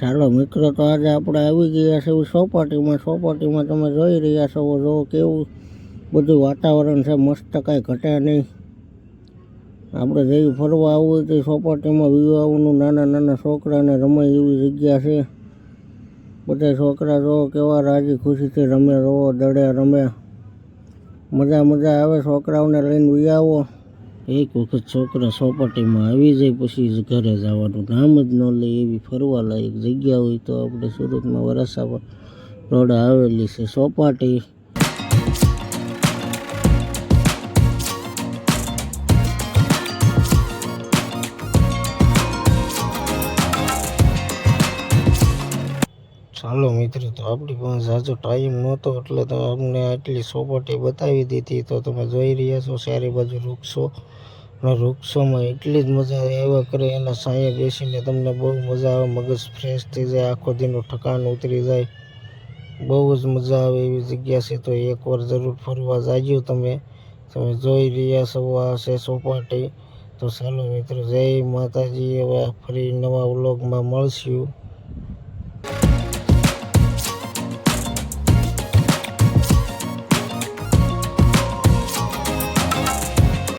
હાલો મિત્રો, તો આજે આપણે આવી ગયા છે સોપાટીમાં. સોપાટીમાં તમે જોઈ રહ્યા છો, જો કેવું બધું વાતાવરણ છે, મસ્ત કાંઈ ઘટે નહીં. આપણે જેવી ફરવા આવવું હોય તો સોપાટીમાં વિવાહનું નાના નાના છોકરાને રમાય એવી જગ્યા છે. બધા છોકરા જો કેવા રાજી ખુશીથી રમે રહો દડે રમે. મજા મજા આવે, છોકરાઓને લઈને વિયાવો એક વખત છોકરા સોપાટીમાં આવી જાય પછી ઘરે જવાનું. નામ જ ન લે એવી ફરવા લાયક જગ્યા હોય તો આપણે સુરતમાં વરાસા રોડ આવેલી છે. ચોપાટી ચાલો મિત્રો, તો આપણી પાસે ઝાઝો ટાઈમ નહોતો, એટલે તો અમને આટલી સોપાટી બતાવી દીધી. તો તમે જોઈ રહ્યા છો સારી બાજુ વૃક્ષો. અને વૃક્ષોમાં એટલી જ મજા એવા કરે, એના સાંયે બેસીને તમને બહુ મજા આવે, મગજ ફ્રેશ થઈ જાય, આખો દિનનું ઠકાન ઉતરી જાય. બહુ જ મજા આવે એવી જગ્યા છે, તો એકવાર જરૂર ફરવા જાજો તમે. તમે જોઈ રહ્યા છો, આ છે સોપાટી. તો ચાલો મિત્રો, જય માતાજી, હવે ફરી નવા વ્લોગમાં મળશું.